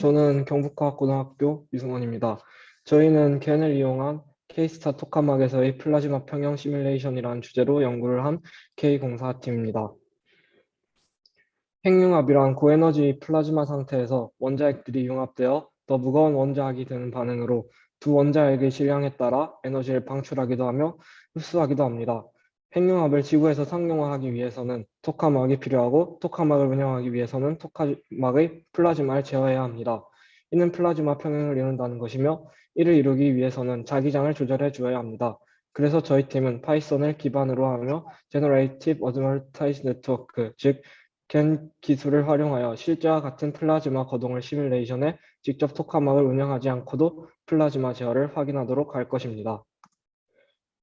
저는 경북과학고등학교 유승원입니다. 저희는 겐을 이용한 K스타 토카막에서의 플라즈마 평형 시뮬레이션이라는 주제로 연구를 한 K공사팀입니다. 핵융합이란 고에너지 플라즈마 상태에서 원자핵들이 융합되어 더 무거운 원자핵이 되는 반응으로 두 원자핵의 질량에 따라 에너지를 방출하기도 하며 흡수하기도 합니다. 핵융합을 지구에서 상용화하기 위해서는 토카막이 필요하고 토카막을 운영하기 위해서는 토카막의 플라즈마를 제어해야 합니다. 이는 플라즈마 평형을 이룬다는 것이며 이를 이루기 위해서는 자기장을 조절해 주어야 합니다. 그래서 저희 팀은 파이썬을 기반으로 하며 Generative Adversarial Network, 즉 겐 기술을 활용하여 실제와 같은 플라즈마 거동을 시뮬레이션해 직접 토카막을 운영하지 않고도 플라즈마 제어를 확인하도록 할 것입니다.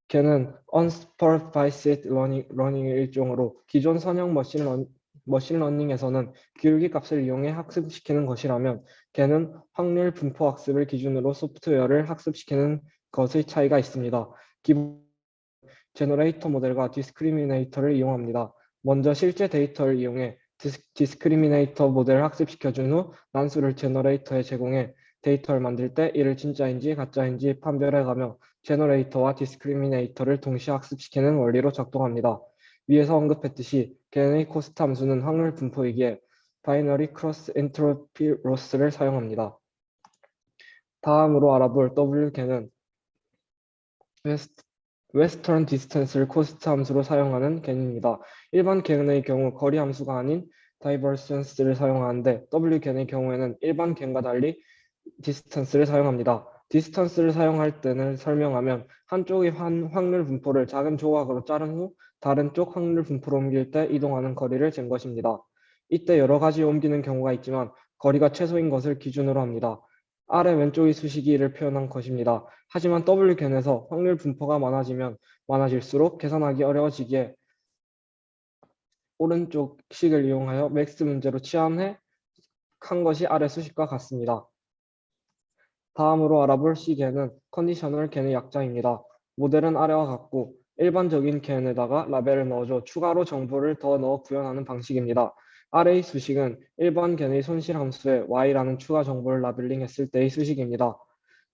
걔는 unsupervised learning, learning의 일종으로 기존 선형 머신, 러, 머신 러닝에서는 기울기 값을 이용해 학습시키는 것이라면 걔는 확률 분포 학습을 기준으로 소프트웨어를 학습시키는 것의 차이가 있습니다. 기본 제너레이터 모델과 디스크리미네이터를 이용합니다. 먼저 실제 데이터를 이용해 디스크리미네이터 모델을 학습시켜준 후 난수를 제너레이터에 제공해 데이터를 만들 때 이를 진짜인지 가짜인지 판별해가며 제너레이터와 디스크리미네이터를 동시에 학습시키는 원리로 작동합니다. 위에서 언급했듯이 개의 코스트 함수는 확률 분포이기에 바이너리 크로스 엔트로피 로스를 사용합니다. 다음으로 알아볼 W개는 웨스트, 웨스턴 디스턴스를 코스트 함수로 사용하는 개입니다. 일반 개의 경우 거리 함수가 아닌 다이버전스를 사용하는데 W개의 경우에는 일반 개과 달리 디스턴스를 사용합니다. 디스턴스를 사용할 때는 설명하면 한쪽의 환, 확률 분포를 작은 조각으로 자른 후 다른 쪽 확률 분포로 옮길 때 이동하는 거리를 잰 것입니다. 이때 여러 가지 옮기는 경우가 있지만 거리가 최소인 것을 기준으로 합니다. 아래 왼쪽의 수식이 이를 표현한 것입니다. 하지만 W견에서 확률 분포가 많아지면 많아질수록 계산하기 어려워지기에 오른쪽 식을 이용하여 맥스 문제로 치환해 한 것이 아래 수식과 같습니다. 다음으로 알아볼 C개는 컨디셔널 겐의 약자입니다. 모델은 아래와 같고 일반적인 겐에다가 라벨을 넣어줘 추가로 정보를 더 넣어 구현하는 방식입니다. 아래의 수식은 일반 겐의 손실 함수에 y라는 추가 정보를 라벨링했을 때의 수식입니다.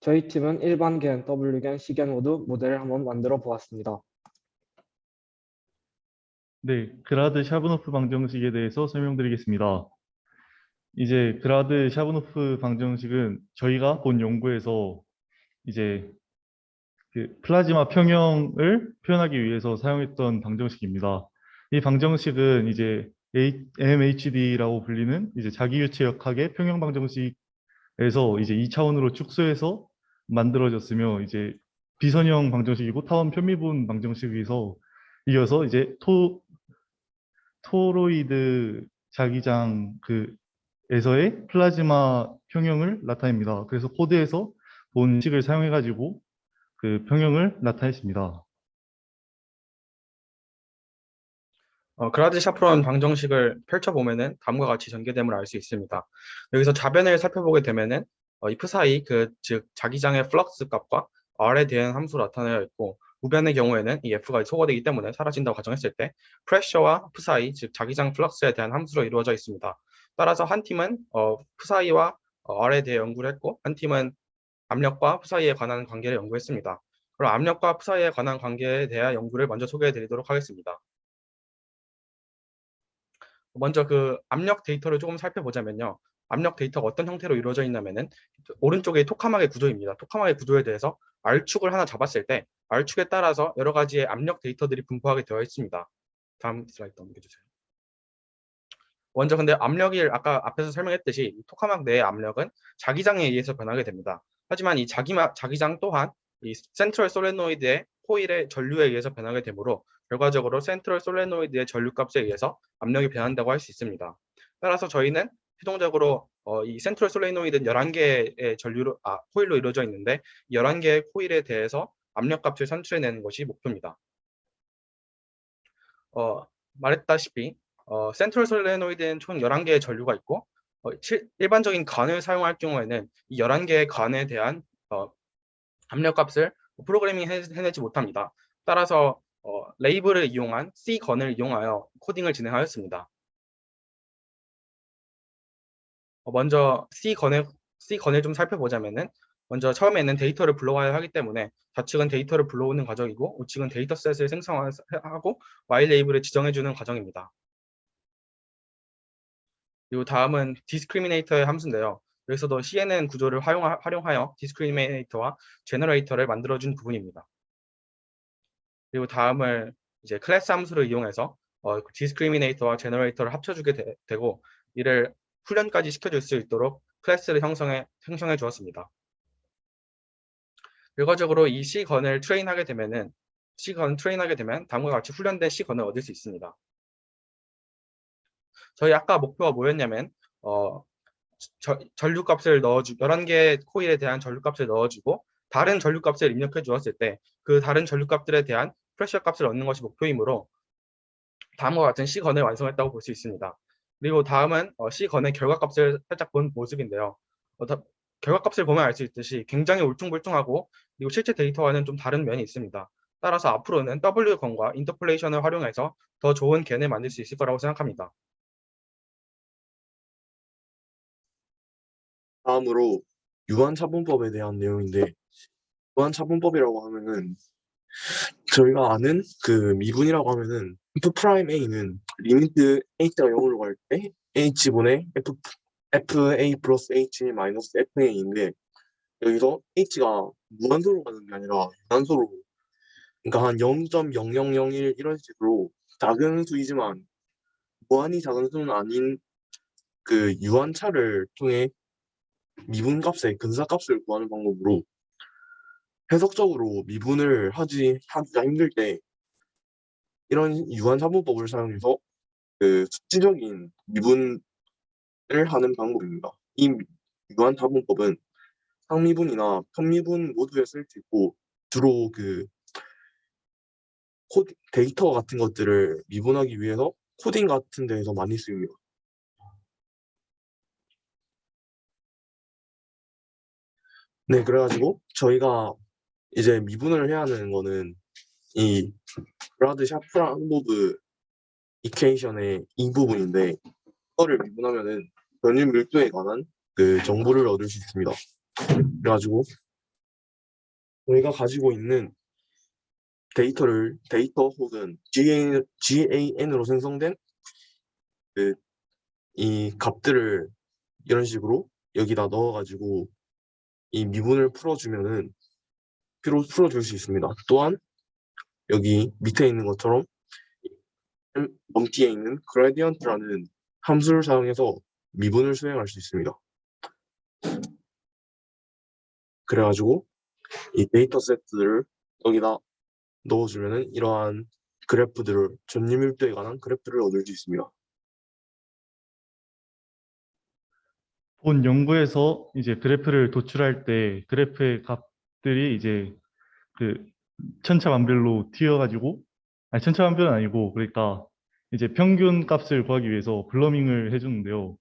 저희 팀은 일반 겐, W겐, C겐 모두 모델을 한번 만들어 보았습니다. 네, 그라드 샤브노프 방정식에 대해서 설명드리겠습니다. 이제 그라드 샤브노프 방정식은 저희가 본 연구에서 이제 그 플라즈마 평형을 표현하기 위해서 사용했던 방정식입니다. 이 방정식은 이제 MHD라고 불리는 이제 자기유체역학의 평형 방정식에서 이제 2차원으로 축소해서 만들어졌으며 이제 비선형 방정식이고 타원 편미분 방정식에서 이어서 이제 토 토로이드 자기장 그 에서의 플라즈마 평형을 나타냅니다. 그래서 코드에서 본 식을 사용해 가지고 그 평형을 나타냈습니다. 어, 그라드 샤프론 방정식을 펼쳐보면은 다음과 같이 전개됨을 알 수 있습니다. 여기서 좌변을 살펴보게 되면은 어, 이 프사이 그 즉 자기장의 플럭스 값과 R에 대한 함수로 나타내어 있고 우변의 경우에는 이 F가 소거되기 때문에 사라진다고 가정했을 때 프레셔와 프사이 즉 자기장 플럭스에 대한 함수로 이루어져 있습니다. 따라서 한 팀은 어, 프사이와 어, R에 대해 연구를 했고 한 팀은 압력과 프사이에 관한 관계를 연구했습니다. 그럼 압력과 프사이에 관한 관계에 대한 연구를 먼저 소개해 드리도록 하겠습니다. 먼저 그 압력 데이터를 조금 살펴보자면요. 압력 데이터가 어떤 형태로 이루어져 있냐면은 오른쪽에 토카막의 구조입니다. 토카막의 구조에 대해서 R축을 하나 잡았을 때 R축에 따라서 여러 가지의 압력 데이터들이 분포하게 되어 있습니다. 다음 슬라이드 넘겨주세요. 먼저 근데 압력이 아까 앞에서 설명했듯이 토카막 내의 압력은 자기장에 의해서 변하게 됩니다. 하지만 이 자기마, 자기장 또한 이 센트럴 솔레노이드의 코일의 전류에 의해서 변하게 되므로 결과적으로 센트럴 솔레노이드의 전류값에 의해서 압력이 변한다고 할 수 있습니다. 따라서 저희는 최종적으로 어, 이 센트럴 솔레노이드는 11개의 전류로 아, 코일로 이루어져 있는데 11개의 코일에 대해서 압력값을 산출해내는 것이 목표입니다. 어, 말했다시피 어, 센트럴 솔레노이드는 총 11개의 전류가 있고 어, 실, 일반적인 관을 사용할 경우에는 이 11개의 관에 대한 어, 압력값을 프로그래밍 해, 해내지 못합니다. 따라서 어, 레이블을 이용한 C건을 이용하여 코딩을 진행하였습니다. 어, 먼저 C 건을 C 건을 좀 살펴보자면은 먼저 처음에는 데이터를 불러와야 하기 때문에 좌측은 데이터를 불러오는 과정이고 우측은 데이터셋을 생성하고 Y 레이블을 지정해주는 과정입니다. 그리고 다음은 discriminator의 함수인데요. 여기서도 CNN 구조를 활용하, 활용하여 discriminator와 generator를 만들어준 부분입니다. 그리고 다음을 이제 클래스 함수를 이용해서 어, discriminator와 generator를 합쳐주게 되, 되고 이를 훈련까지 시켜줄 수 있도록 클래스를 형성해, 형성해 주었습니다. 결과적으로 이 C건을 트레인하게 되면은 C건 트레인하게 되면 다음과 같이 훈련된 C건을 얻을 수 있습니다. 저희 아까 목표가 뭐였냐면 어, 저- 전류값을 넣어주 11개의 코일에 대한 전류값을 넣어주고 다른 전류값을 입력해 주었을 때 그 다른 전류값들에 대한 프레셔 값을 얻는 것이 목표이므로 다음과 같은 C건을 완성했다고 볼 수 있습니다. 그리고 다음은 어, C건의 결과값을 살짝 본 모습인데요. 어, 다- 결과값을 보면 알 수 있듯이 굉장히 울퉁불퉁하고 그리고 실제 데이터와는 좀 다른 면이 있습니다. 따라서 앞으로는 W건과 인터폴레이션을 활용해서 더 좋은 겐을 만들 수 있을 거라고 생각합니다. 다음으로 유한차분법에 대한 내용인데 유한차분법이라고 하면은 저희가 아는 그 미분이라고 하면은 f 프라임 a는 리미트 h가 0으로 갈 때 h분의 f fa 플러스 h 마이너스 fa인데 여기서 h가 무한소로 가는 게 아니라 유한소로. 그러니까 한 0.0001 이런 식으로 작은 수이지만 무한히 작은 수는 아닌 그 유한차를 통해 미분값의 근사값을 구하는 방법으로 해석적으로 미분을 하지 하기가 힘들 때 이런 유한사분법을 사용해서 그 수치적인 미분을 하는 방법입니다. 이 유한사분법은 상미분이나 편미분 모두에 쓸 수 있고 주로 그코 데이터 같은 것들을 미분하기 위해서 코딩 같은 데에서 많이 쓰입니다. 네, 그래가지고 저희가 이제 미분을 해야 하는 거는 이 브라드 샤프란보브 이퀘이션의 이 부분인데 이거를 미분하면은 변율 밀도에 관한 그 정보를 얻을 수 있습니다. 그래가지고 저희가 가지고 있는 데이터를 데이터 혹은 GAN, GAN으로 생성된 그 이 값들을 이런 식으로 여기다 넣어가지고 이 미분을 풀어주면은 풀어 풀어줄 수 있습니다. 또한 여기 밑에 있는 것처럼 넘기에 있는 gradient라는 함수를 사용해서 미분을 수행할 수 있습니다. 그래가지고 이 데이터 세트들을 여기다 넣어주면은 이러한 그래프들을 전류밀도에 관한 그래프를 얻을 수 있습니다. 본 연구에서 이제 그래프를 도출할 때 그래프의 값들이 이제 그 천차만별로 튀어가지고 아니 천차만별은 아니고 그러니까 이제 평균 값을 구하기 위해서 블러밍을 해주는데요.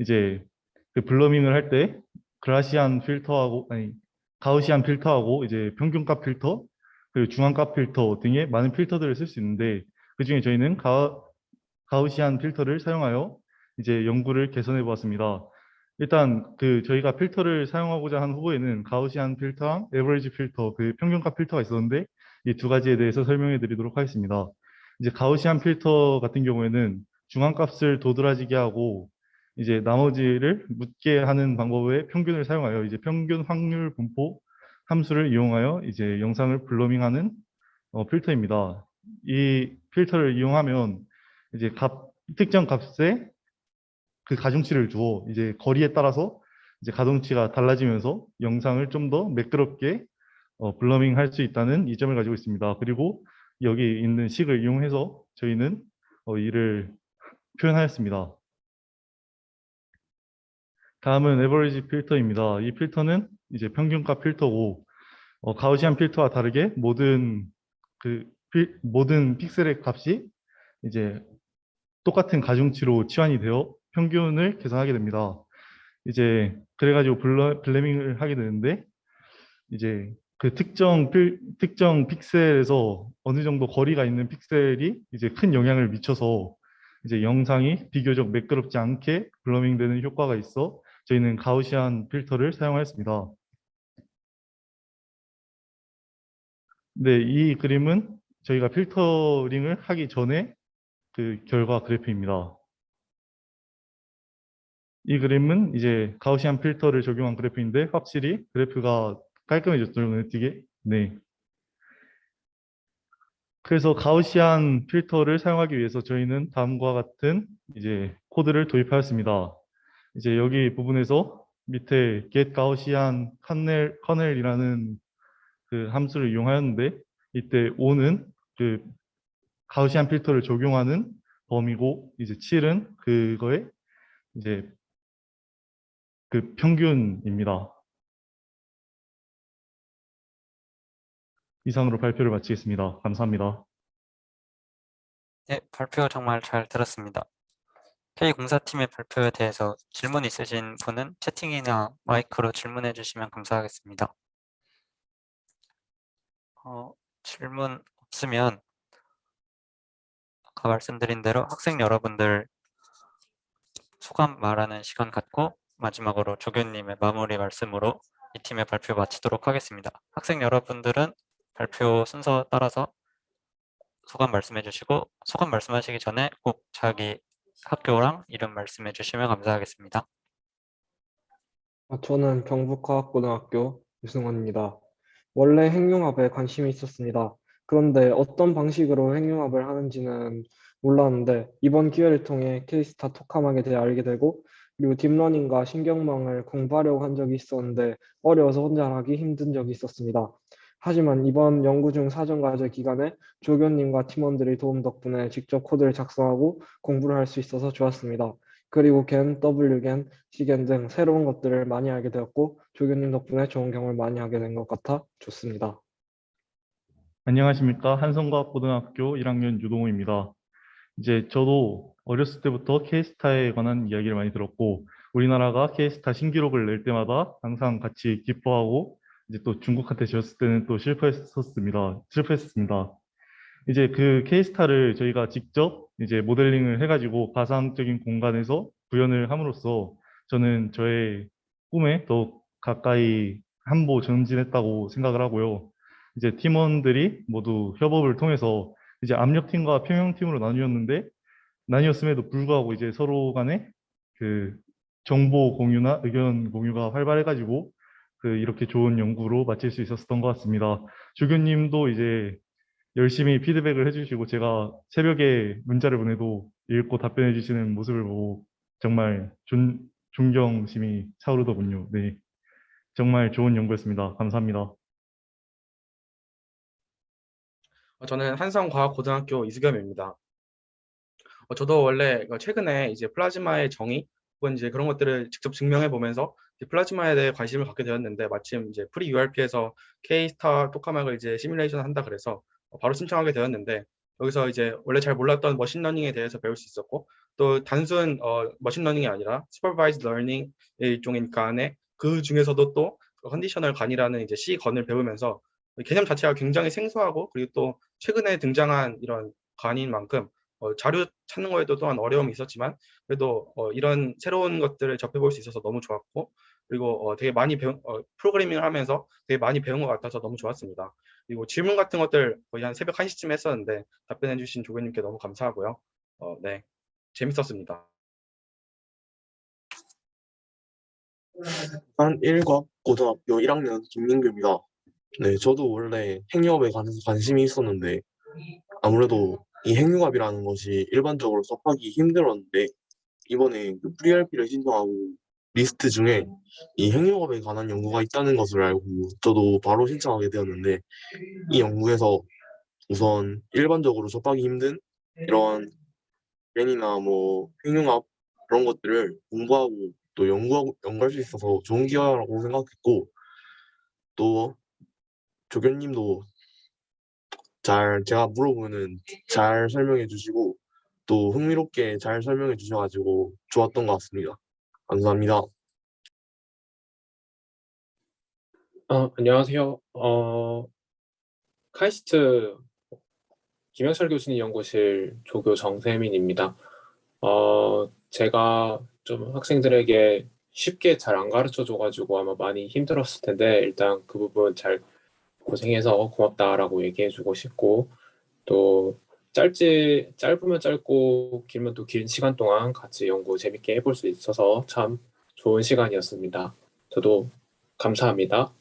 이제 그 블러밍을 할 때 그라시안 필터하고 아니 가우시안 필터하고 이제 평균값 필터 그리고 중앙값 필터 등의 많은 필터들을 쓸 수 있는데 그 중에 저희는 가, 가우시안 필터를 사용하여 이제 연구를 개선해 보았습니다. 일단 그 저희가 필터를 사용하고자 한 후보에는 가우시안 필터랑 에버리지 필터, 그 평균값 필터가 있었는데 이 두 가지에 대해서 설명해 드리도록 하겠습니다. 이제 가우시안 필터 같은 경우에는 중앙값을 도드라지게 하고 이제 나머지를 묻게 하는 방법의 평균을 사용하여 이제 평균 확률 분포 함수를 이용하여 이제 영상을 블러밍하는 어, 필터입니다. 이 필터를 이용하면 이제 값 특정 값에 그 가중치를 주어 이제 거리에 따라서 이제 가동치가 달라지면서 영상을 좀 더 매끄럽게 어, 블러밍 할 수 있다는 이점을 가지고 있습니다. 그리고 여기 있는 식을 이용해서 저희는 어, 이를 표현하였습니다. 다음은 에버리지 필터입니다. 이 필터는 이제 평균값 필터고 어, 가우시안 필터와 다르게 모든 그 필- 모든 픽셀의 값이 이제 똑같은 가중치로 치환이 되어 평균을 계산하게 됩니다. 이제 그래가지고 블러, 블레밍을 하게 되는데 이제 그 특정 필, 특정 픽셀에서 어느 정도 거리가 있는 픽셀이 이제 큰 영향을 미쳐서 이제 영상이 비교적 매끄럽지 않게 블러밍되는 효과가 있어 저희는 가우시안 필터를 사용하였습니다. 네, 이 그림은 저희가 필터링을 하기 전에 그 결과 그래프입니다. 이 그림은 이제 가우시안 필터를 적용한 그래프인데 확실히 그래프가 깔끔해졌죠, 눈에. 네. 그래서 가우시안 필터를 사용하기 위해서 저희는 다음과 같은 이제 코드를 도입하였습니다. 이제 여기 부분에서 밑에 get 가우시안 커넬 커넬이라는 그 함수를 이용하였는데 이때 5는 그 가우시안 필터를 적용하는 범위고 이제 7은 그거에 이제 그 평균입니다. 이상으로 발표를 마치겠습니다. 감사합니다. 네, 발표 정말 잘 들었습니다. K공사팀의 발표에 대해서 질문 있으신 분은 채팅이나 마이크로 질문해 주시면 감사하겠습니다. 어, 질문 없으면 아까 말씀드린 대로 학생 여러분들 소감 말하는 시간 갖고 마지막으로 조교님의 마무리 말씀으로 이 팀의 발표 마치도록 하겠습니다. 학생 여러분들은 발표 순서 따라서 소감 말씀해 주시고 소감 말씀하시기 전에 꼭 자기 학교랑 이름 말씀해 주시면 감사하겠습니다. 아, 저는 경북과학고등학교 유승원입니다. 원래 핵융합에 관심이 있었습니다. 그런데 어떤 방식으로 핵융합을 하는지는 몰랐는데 이번 기회를 통해 케이스타 토카막에 대해 알게 되고 그리고 딥러닝과 신경망을 공부하려고 한 적이 있었는데 어려워서 혼자 하기 힘든 적이 있었습니다. 하지만 이번 연구 중 사전 과제 기간에 조교님과 팀원들의 도움 덕분에 직접 코드를 작성하고 공부를 할 수 있어서 좋았습니다. 그리고 겐, W겐, C겐 등 새로운 것들을 많이 알게 되었고 조교님 덕분에 좋은 경험을 많이 하게 된 것 같아 좋습니다. 안녕하십니까. 한성과학고등학교 1학년 유동호입니다. 이제 저도 어렸을 때부터 K스타에 관한 이야기를 많이 들었고 우리나라가 K스타 신기록을 낼 때마다 항상 같이 기뻐하고 이제 또 중국한테 졌을 때는 또 실패했었습니다. 실패했습니다. 이제 그 K스타를 저희가 직접 이제 모델링을 해가지고 가상적인 공간에서 구현을 함으로써 저는 저의 꿈에 더 가까이 한보 전진했다고 생각을 하고요. 이제 팀원들이 모두 협업을 통해서 이제 압력팀과 평형팀으로 나뉘었는데 나뉘었음에도 불구하고 이제 서로 간에 그 정보 공유나 의견 공유가 활발해가지고 그 이렇게 좋은 연구로 마칠 수 있었던 것 같습니다. 주교님도 이제 열심히 피드백을 해주시고 제가 새벽에 문자를 보내도 읽고 답변해 주시는 모습을 보고 정말 존, 존경심이 차오르더군요. 네. 정말 좋은 연구였습니다. 감사합니다. 저는 한성과학고등학교 이수겸입니다. 어, 저도 원래 그 최근에 이제 플라즈마의 정의 혹은 이제 그런 것들을 직접 증명해 보면서 플라즈마에 대해 관심을 갖게 되었는데 마침 이제 프리 URP에서 K-스타 토카막을 이제 시뮬레이션 한다 그래서 어, 바로 신청하게 되었는데 여기서 이제 원래 잘 몰랐던 머신러닝에 대해서 배울 수 있었고 또 단순 어, 머신러닝이 아니라 supervised learning의 일종이니까 안에 그 중에서도 또 컨디셔널 간이라는 이제 C 건을 배우면서 개념 자체가 굉장히 생소하고 그리고 또 최근에 등장한 이런 간인 만큼 어, 자료 찾는 거에도 또한 어려움이 있었지만 그래도 어, 이런 새로운 것들을 접해볼 수 있어서 너무 좋았고 그리고 어, 되게 많이 배운 어, 프로그래밍을 하면서 되게 많이 배운 것 같아서 너무 좋았습니다. 그리고 질문 같은 것들 거의 한 새벽 1시쯤 했었는데 답변해 주신 조교님께 너무 감사하고요. 어, 네, 재밌었습니다. 한 1과 고등학교 1학년 김민규입니다. 네, 저도 원래 핵융합에 관해서 관심이 있었는데 아무래도 이 핵융합이라는 것이 일반적으로 접하기 힘들었는데 이번에 그 프리RP를 신청하고 리스트 중에 이 핵융합에 관한 연구가 있다는 것을 알고 저도 바로 신청하게 되었는데 이 연구에서 우선 일반적으로 접하기 힘든 이런 벤이나 뭐 핵융합 그런 것들을 공부하고 또 연구하고 연구할 수 있어서 좋은 기회라고 생각했고 또 조교님도 잘 제가 물어보면은 잘 설명해 주시고 또 흥미롭게 잘 설명해 주셔가지고 좋았던 것 같습니다. 감사합니다. 어, 안녕하세요. 어, 카이스트 김영철 교수님 연구실 조교 정세민입니다. 어, 제가 좀 학생들에게 쉽게 잘 안 가르쳐 줘가지고 아마 많이 힘들었을 텐데 일단 그 부분 잘 고생해서 고맙다라고 얘기해 주고 싶고 또 짧지 짧으면 짧고 길면 또 긴 시간 동안 같이 연구 재밌게 해볼 수 있어서 참 좋은 시간이었습니다. 저도 감사합니다.